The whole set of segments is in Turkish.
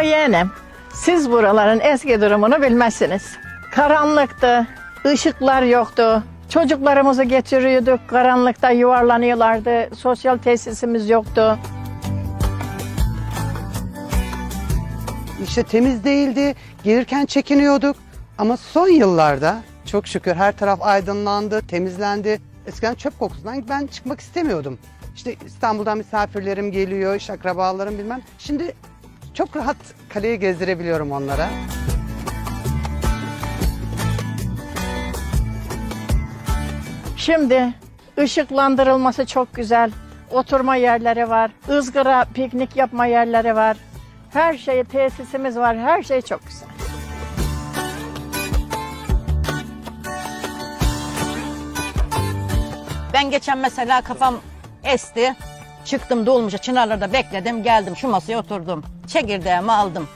Ama yeğenim siz buraların eski durumunu bilmezsiniz. Karanlıktı, ışıklar yoktu. Çocuklarımızı getiriyorduk, karanlıkta yuvarlanıyorlardı. Sosyal tesisimiz yoktu. İşte temiz değildi. Gelirken çekiniyorduk. Ama son yıllarda çok şükür her taraf aydınlandı, temizlendi. Eskiden çöp kokusundan ben çıkmak istemiyordum. İşte İstanbul'dan misafirlerim geliyor, işte akrabalarım bilmem. Şimdi çok rahat kaleyi gezdirebiliyorum onlara. Şimdi ışıklandırılması çok güzel. Oturma yerleri var, ızgara, piknik yapma yerleri var. Her şey, tesisimiz var, her şey çok güzel. Ben geçen mesela kafam esti. Çıktım dolmuşa Çınarlar'da bekledim geldim şu masaya oturdum. Çekirdeğimi aldım.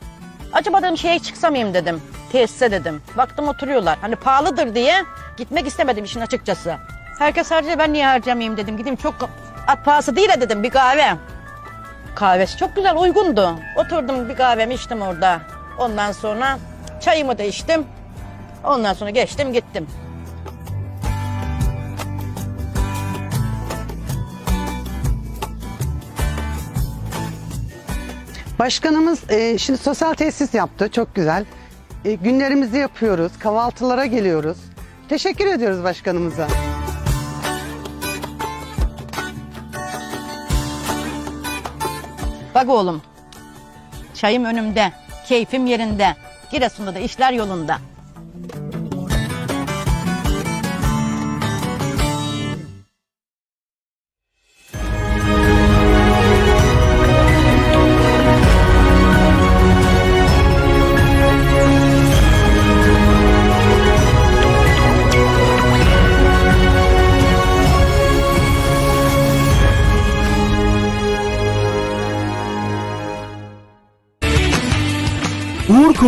Acaba dedim şeye çıksa mıyım dedim. Tesise dedim. Baktım oturuyorlar. Hani pahalıdır diye gitmek istemedim işin açıkçası. Herkes harcıyor ben niye harcamayayım dedim. Gideyim çok at pahası değil de dedim bir kahve. Kahvesi çok güzel uygundu. Oturdum bir kahvemi içtim orada. Ondan sonra çayımı da içtim. Ondan sonra geçtim gittim. Başkanımız e, şimdi sosyal tesis yaptı. Çok güzel. E, günlerimizi yapıyoruz. Kahvaltılara geliyoruz. Teşekkür ediyoruz başkanımıza. Bak oğlum, çayım önümde, keyfim yerinde. Giresun'da da işler yolunda.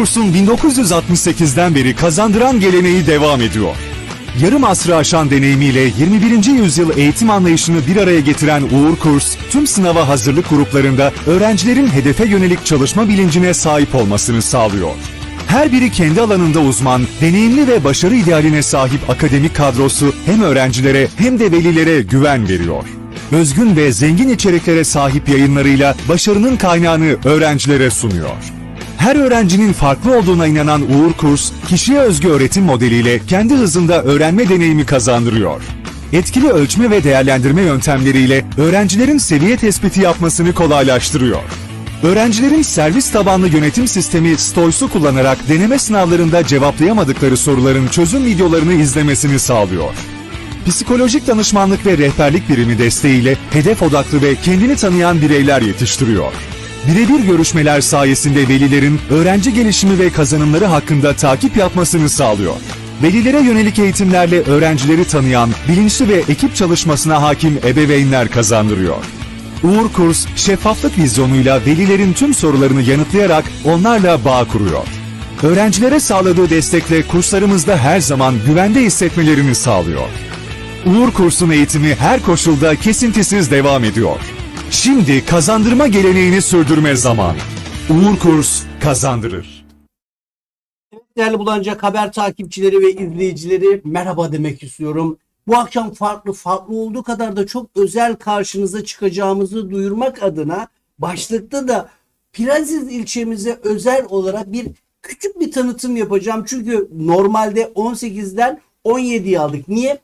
Uğur Kurs'un 1968'den beri kazandıran geleneği devam ediyor. Yarım asrı aşan deneyimiyle 21. yüzyıl eğitim anlayışını bir araya getiren Uğur Kurs, tüm sınava hazırlık gruplarında öğrencilerin hedefe yönelik çalışma bilincine sahip olmasını sağlıyor. Her biri kendi alanında uzman, deneyimli ve başarı idealine sahip akademik kadrosu hem öğrencilere hem de velilere güven veriyor. Özgün ve zengin içeriklere sahip yayınlarıyla başarının kaynağını öğrencilere sunuyor. Her öğrencinin farklı olduğuna inanan Uğur Kurs, kişiye özgü öğretim modeliyle kendi hızında öğrenme deneyimi kazandırıyor. Etkili ölçme ve değerlendirme yöntemleriyle öğrencilerin seviye tespiti yapmasını kolaylaştırıyor. Öğrencilerin servis tabanlı yönetim sistemi STOIS'u kullanarak deneme sınavlarında cevaplayamadıkları soruların çözüm videolarını izlemesini sağlıyor. Psikolojik danışmanlık ve rehberlik birimi desteğiyle hedef odaklı ve kendini tanıyan bireyler yetiştiriyor. Birebir görüşmeler sayesinde velilerin öğrenci gelişimi ve kazanımları hakkında takip yapmasını sağlıyor. Velilere yönelik eğitimlerle öğrencileri tanıyan, bilinçli ve ekip çalışmasına hakim ebeveynler kazandırıyor. Uğur Kurs, şeffaflık vizyonuyla velilerin tüm sorularını yanıtlayarak onlarla bağ kuruyor. Öğrencilere sağladığı destekle kurslarımızda her zaman güvende hissetmelerini sağlıyor. Uğur Kurs'un eğitimi her koşulda kesintisiz devam ediyor. Şimdi kazandırma geleneğini sürdürme zamanı. Uğur Kurs kazandırır. Değerli Bulancak haber takipçileri ve izleyicileri merhaba demek istiyorum. Bu akşam farklı farklı olduğu kadar da çok özel karşınıza çıkacağımızı duyurmak adına başlıkta da Piraziz ilçemize özel olarak bir küçük bir tanıtım yapacağım. Çünkü normalde 18'den 17'ye aldık. Niye?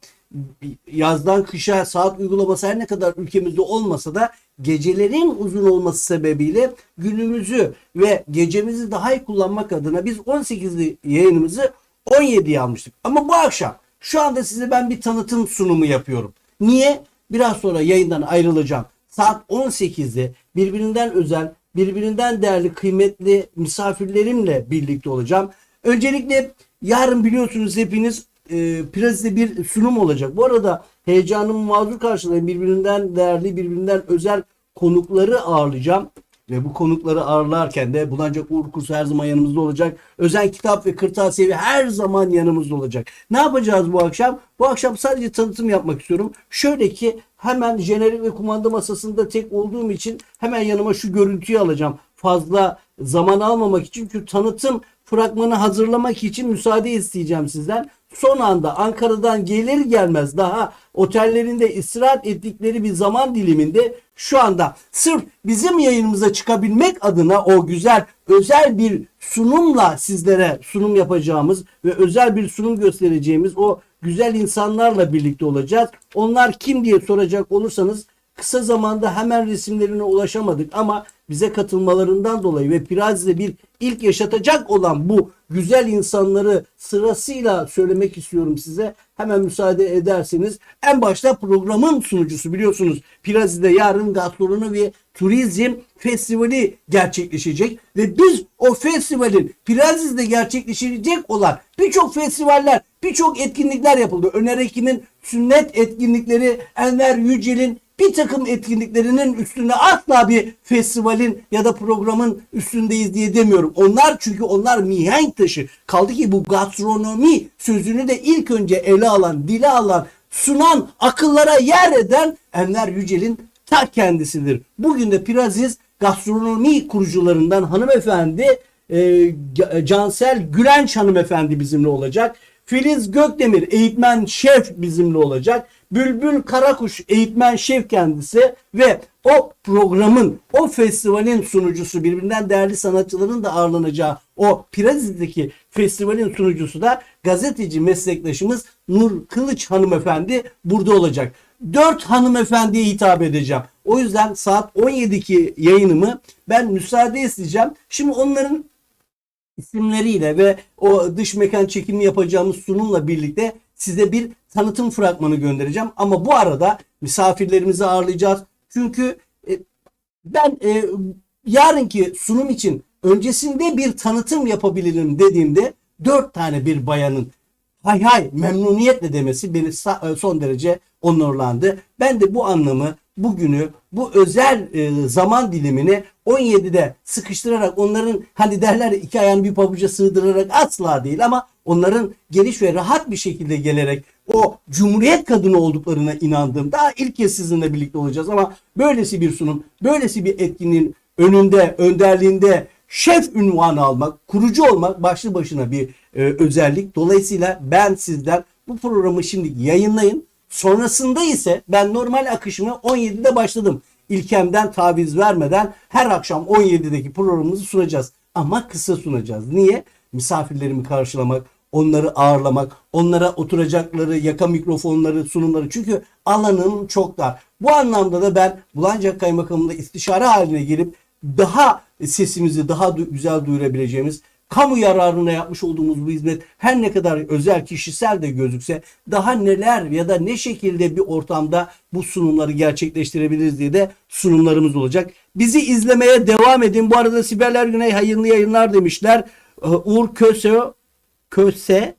Yazdan kışa saat uygulaması her ne kadar ülkemizde olmasa da gecelerin uzun olması sebebiyle günümüzü ve gecemizi daha iyi kullanmak adına biz 18'li yayınımızı 17'ye almıştık. Ama bu akşam şu anda size ben bir tanıtım sunumu yapıyorum. Niye? Biraz sonra yayından ayrılacağım. Saat 18'de birbirinden özel, birbirinden değerli, kıymetli misafirlerimle birlikte olacağım. Öncelikle yarın biliyorsunuz hepiniz e, Praz'da bir sunum olacak. Bu arada heyecanımı mazur karşılayın. Birbirinden değerli, birbirinden özel konukları ağırlayacağım. Ve bu konukları ağırlarken de Bulancak Uğur Kursu her zaman yanımızda olacak. Özel kitap ve kırtasiye her zaman yanımızda olacak. Ne yapacağız bu akşam? Bu akşam sadece tanıtım yapmak istiyorum. Şöyle ki hemen jenerik ve kumanda masasında tek olduğum için hemen yanıma şu görüntüyü alacağım. fazla zaman almamak için çünkü tanıtım fragmanı hazırlamak için müsaade isteyeceğim sizden. Son anda Ankara'dan gelir gelmez daha otellerinde istirahat ettikleri bir zaman diliminde şu anda sırf bizim yayınımıza çıkabilmek adına o güzel özel bir sunumla sizlere sunum yapacağımız ve özel bir sunum göstereceğimiz o güzel insanlarla birlikte olacağız. Onlar kim diye soracak olursanız kısa zamanda hemen resimlerine ulaşamadık ama bize katılmalarından dolayı ve Pirazi'de bir ilk yaşatacak olan bu güzel insanları sırasıyla söylemek istiyorum size. Hemen müsaade ederseniz en başta programın sunucusu biliyorsunuz Pirazi'de yarın gastronomi ve turizm festivali gerçekleşecek ve biz o festivalin Pirazi'de gerçekleşecek olan birçok festivaller, birçok etkinlikler yapıldı. Öner Ekim'in sünnet etkinlikleri, Enver Yücel'in bir takım etkinliklerinin üstünde asla bir festivalin ya da programın üstündeyiz diye demiyorum. Onlar çünkü onlar mihenk taşı. Kaldı ki bu gastronomi sözünü de ilk önce ele alan, dile alan, sunan, akıllara yer eden Enver Yücel'in ta kendisidir. Bugün de Piraziz gastronomi kurucularından hanımefendi e, Ca- Cansel Gülenç hanımefendi bizimle olacak. Filiz Gökdemir eğitmen şef bizimle olacak. Bülbül Karakuş eğitmen şef kendisi ve o programın, o festivalin sunucusu birbirinden değerli sanatçıların da ağırlanacağı o Piraziz'deki festivalin sunucusu da gazeteci meslektaşımız Nur Kılıç hanımefendi burada olacak. Dört hanımefendiye hitap edeceğim. O yüzden saat 17'deki yayınımı ben müsaade isteyeceğim. Şimdi onların isimleriyle ve o dış mekan çekimi yapacağımız sunumla birlikte size bir tanıtım fragmanı göndereceğim. Ama bu arada misafirlerimizi ağırlayacağız. Çünkü e, ben e, yarınki sunum için öncesinde bir tanıtım yapabilirim dediğimde dört tane bir bayanın hay hay memnuniyetle demesi beni e, son derece onurlandı. Ben de bu anlamı bugünü bu özel e, zaman dilimini 17'de sıkıştırarak onların hani derler iki ayağını bir pabuca sığdırarak asla değil ama onların geniş ve rahat bir şekilde gelerek o cumhuriyet kadını olduklarına inandığım daha ilk kez sizinle birlikte olacağız ama böylesi bir sunum, böylesi bir etkinliğin önünde, önderliğinde şef ünvanı almak, kurucu olmak başlı başına bir e, özellik. Dolayısıyla ben sizden bu programı şimdi yayınlayın. Sonrasında ise ben normal akışımı 17'de başladım. İlkemden taviz vermeden her akşam 17'deki programımızı sunacağız. Ama kısa sunacağız. Niye? Misafirlerimi karşılamak, onları ağırlamak, onlara oturacakları, yaka mikrofonları, sunumları. Çünkü alanım çok dar. Bu anlamda da ben Bulancak Kaymakamı'nda istişare haline gelip daha sesimizi daha du- güzel duyurabileceğimiz, kamu yararına yapmış olduğumuz bu hizmet her ne kadar özel kişisel de gözükse daha neler ya da ne şekilde bir ortamda bu sunumları gerçekleştirebiliriz diye de sunumlarımız olacak. Bizi izlemeye devam edin. Bu arada Siberler Güney hayırlı yayınlar demişler. Ee, Uğur Köse Köse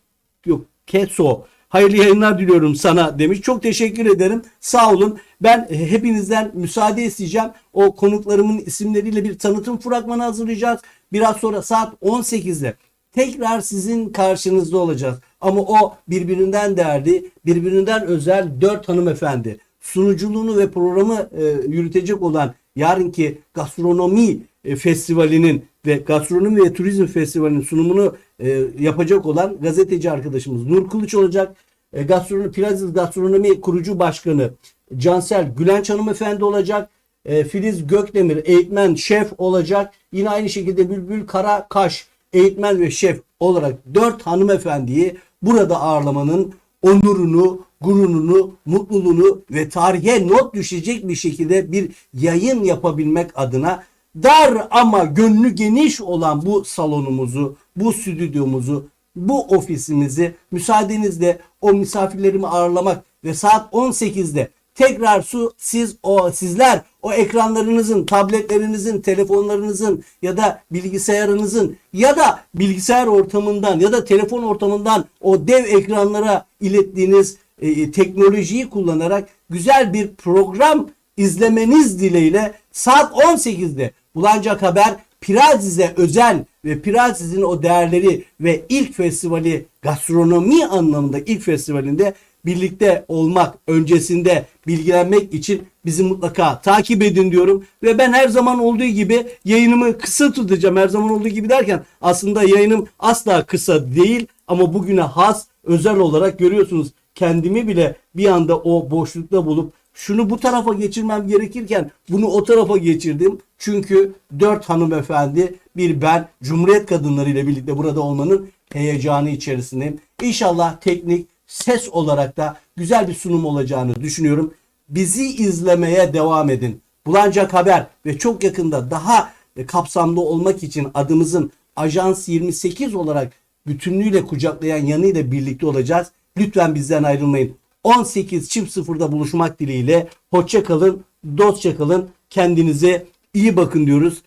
yok Keso hayırlı yayınlar diliyorum sana demiş. Çok teşekkür ederim. Sağ olun. Ben e, hepinizden müsaade isteyeceğim. O konuklarımın isimleriyle bir tanıtım fragmanı hazırlayacağız. Biraz sonra saat 18'de tekrar sizin karşınızda olacağız. Ama o birbirinden değerli, birbirinden özel dört hanımefendi. Sunuculuğunu ve programı e, yürütecek olan yarınki gastronomi e, festivalinin ve gastronomi ve turizm festivalinin sunumunu e, yapacak olan gazeteci arkadaşımız Nur Kılıç olacak. E, gastronomi, Plaziz Gastronomi kurucu başkanı Cansel Gülenç hanımefendi olacak. E, Filiz Gökdemir eğitmen şef olacak. Yine aynı şekilde Bülbül Karakaş eğitmen ve şef olarak dört hanımefendiyi burada ağırlamanın onurunu, gururunu, mutluluğunu ve tarihe not düşecek bir şekilde bir yayın yapabilmek adına dar ama gönlü geniş olan bu salonumuzu, bu stüdyomuzu, bu ofisimizi müsaadenizle o misafirlerimi ağırlamak ve saat 18'de tekrar su siz o sizler o ekranlarınızın, tabletlerinizin, telefonlarınızın ya da bilgisayarınızın ya da bilgisayar ortamından ya da telefon ortamından o dev ekranlara ilettiğiniz e, teknolojiyi kullanarak güzel bir program izlemeniz dileğiyle saat 18'de Bulancak Haber Piraziz'e özel ve Piraziz'in o değerleri ve ilk festivali gastronomi anlamında ilk festivalinde birlikte olmak, öncesinde bilgilenmek için bizi mutlaka takip edin diyorum. Ve ben her zaman olduğu gibi yayınımı kısa tutacağım. Her zaman olduğu gibi derken aslında yayınım asla kısa değil ama bugüne has özel olarak görüyorsunuz kendimi bile bir anda o boşlukta bulup şunu bu tarafa geçirmem gerekirken bunu o tarafa geçirdim. Çünkü dört hanımefendi bir ben Cumhuriyet kadınları ile birlikte burada olmanın heyecanı içerisindeyim. İnşallah teknik ses olarak da güzel bir sunum olacağını düşünüyorum. Bizi izlemeye devam edin. Bulancak Haber ve çok yakında daha kapsamlı olmak için adımızın Ajans 28 olarak bütünlüğüyle kucaklayan yanıyla birlikte olacağız. Lütfen bizden ayrılmayın. 18 çift sıfırda buluşmak dileğiyle. Hoşça kalın, dostça kalın. Kendinize iyi bakın diyoruz.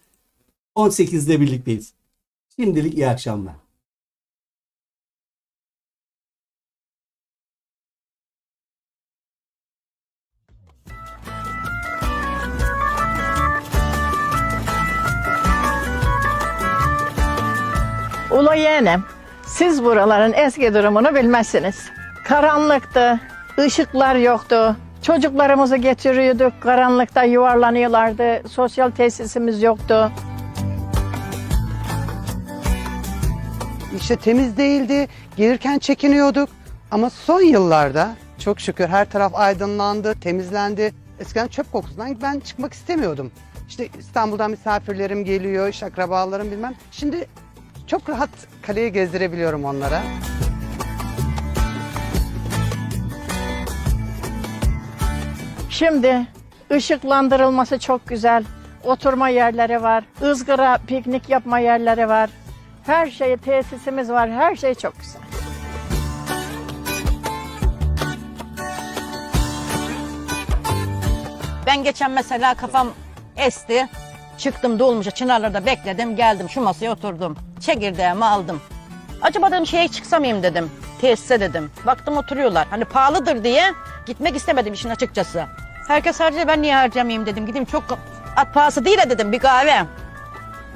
18'de birlikteyiz. Şimdilik iyi akşamlar. Yeğenim, siz buraların eski durumunu bilmezsiniz. Karanlıktı, ışıklar yoktu. Çocuklarımızı getiriyorduk, karanlıkta yuvarlanıyorlardı. Sosyal tesisimiz yoktu. İşte temiz değildi. Gelirken çekiniyorduk. Ama son yıllarda çok şükür her taraf aydınlandı, temizlendi. Eskiden çöp kokusundan ben çıkmak istemiyordum. İşte İstanbul'dan misafirlerim geliyor, işte akrabalarım bilmem. Şimdi çok rahat kaleye gezdirebiliyorum onlara. Şimdi ışıklandırılması çok güzel. Oturma yerleri var, ızgara piknik yapma yerleri var. Her şey tesisimiz var, her şey çok güzel. Ben geçen mesela kafam esti. Çıktım dolmuşa Çınarlar'da bekledim geldim şu masaya oturdum. Çekirdeğimi aldım. Acaba dedim şeye çıksam mıyım dedim. Tesise dedim. Baktım oturuyorlar. Hani pahalıdır diye gitmek istemedim işin açıkçası. Herkes harcıyor ben niye harcamayayım dedim. Gideyim çok at pahası değil de dedim bir kahve.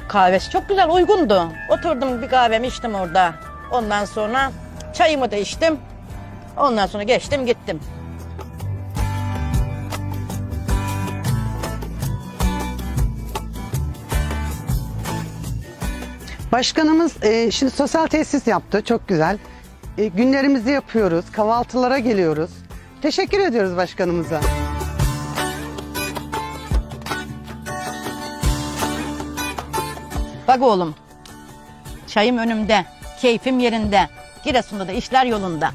Kahvesi çok güzel uygundu. Oturdum bir kahvemi içtim orada. Ondan sonra çayımı da içtim. Ondan sonra geçtim gittim. Başkanımız e, şimdi sosyal tesis yaptı. Çok güzel. E, günlerimizi yapıyoruz. Kahvaltılara geliyoruz. Teşekkür ediyoruz başkanımıza. Bak oğlum. Çayım önümde, keyfim yerinde. Giresun'da da işler yolunda.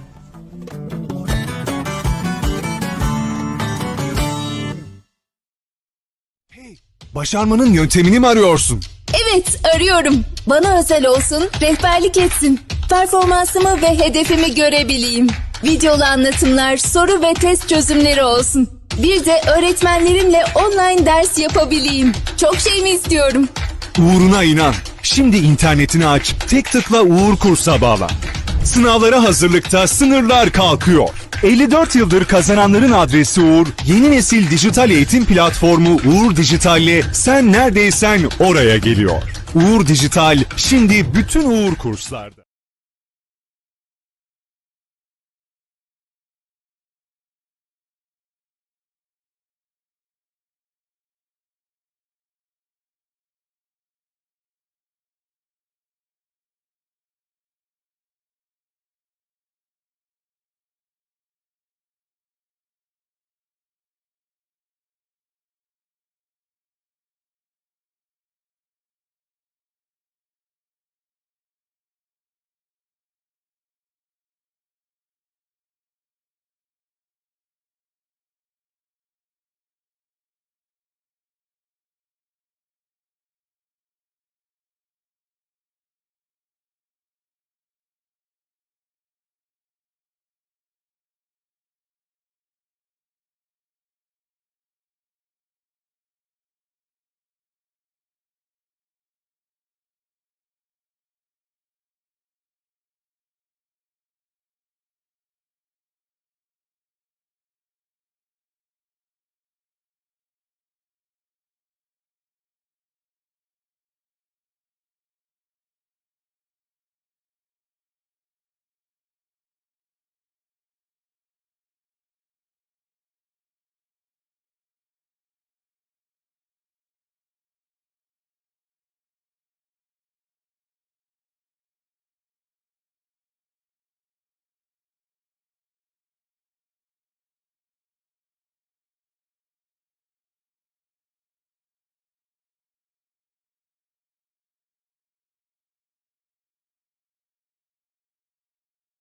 Başarmanın yöntemini mi arıyorsun? Evet, arıyorum. Bana özel olsun, rehberlik etsin. Performansımı ve hedefimi görebileyim. Videolu anlatımlar, soru ve test çözümleri olsun. Bir de öğretmenlerimle online ders yapabileyim. Çok şey mi istiyorum? Uğruna inan. Şimdi internetini aç, tek tıkla Uğur Kurs'a bağlan. Sınavlara hazırlıkta sınırlar kalkıyor. 54 yıldır kazananların adresi Uğur, yeni nesil dijital eğitim platformu Uğur Dijital'le sen neredeysen oraya geliyor. Uğur Dijital, şimdi bütün Uğur kurslarda.